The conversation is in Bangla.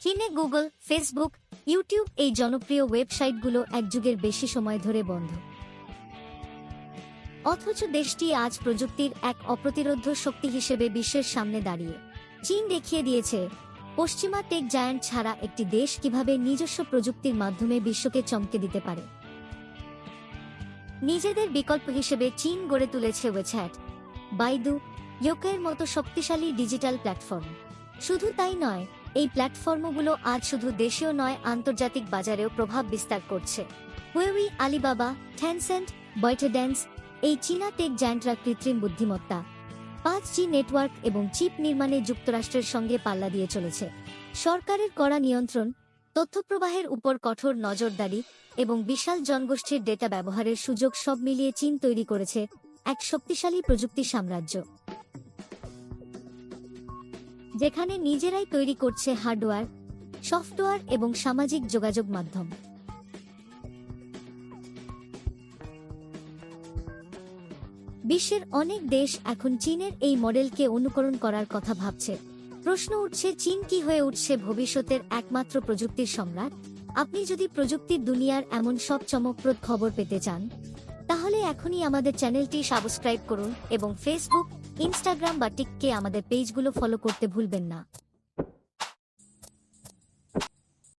চীনে গুগল, ফেসবুক, ইউটিউব এই জনপ্রিয় ওয়েবসাইটগুলো এক যুগের বেশি সময় ধরে বন্ধ। অথচ দেশটি আজ প্রযুক্তির এক অপ্রতিরোধ্য শক্তি হিসেবে বিশ্বের সামনে দাঁড়িয়ে। চীন দেখিয়ে দিয়েছে, পশ্চিমা টেক জায়ান্ট ছাড়া একটি দেশ কীভাবে নিজস্ব প্রযুক্তির মাধ্যমে বিশ্বকে চমকে দিতে পারে। নিজেদের বিকল্প হিসেবে চীন গড়ে তুলেছে ওয়েবসাইট, বাইদু, ইয়োকের মতো শক্তিশালী ডিজিটাল প্ল্যাটফর্ম। শুধু তাই নয় এই প্ল্যাটফর্মগুলো আজ শুধু দেশীয় নয়, আন্তর্জাতিক বাজারেও প্রভাব বিস্তার করছে। হুয়েউই আলিবাবা ঠ্যানসেন্ট বয়টেড্যান্স এই চীনা টেক জায়ান্টরা কৃত্রিম বুদ্ধিমত্তা। পাঁচ জি নেটওয়ার্ক এবং চিপ নির্মাণে যুক্তরাষ্ট্রের সঙ্গে পাল্লা দিয়ে চলেছে। সরকারের কড়া নিয়ন্ত্রণ তথ্যপ্রবাহের উপর কঠোর নজরদারি এবং বিশাল জনগোষ্ঠীর ডেটা ব্যবহারের সুযোগ সব মিলিয়ে চীন তৈরি করেছে এক শক্তিশালী প্রযুক্তি সাম্রাজ্য। যেখানে নিজেরাই তৈরি করছে হার্ডওয়্যার, সফটওয়্যার এবং সামাজিক যোগাযোগ মাধ্যম। বিশ্বের অনেক দেশ এখন চীনের এই মডেলকে অনুকরণ করার কথা ভাবছে। প্রশ্ন উঠছে, চীন কি হয়ে উঠছে ভবিষ্যতের একমাত্র প্রযুক্তির সম্রাট? আপনি যদি প্রযুক্তির দুনিয়ার এমন সব চমকপ্রদ খবর পেতে চান, তাহলে এখনই আমাদের চ্যানেলটি সাবস্ক্রাইব করুন এবং ফেসবুক ইনস্টাগ্রাম বা টিককে আমাদের পেজগুলো ফলো করতে ভুলবেন না।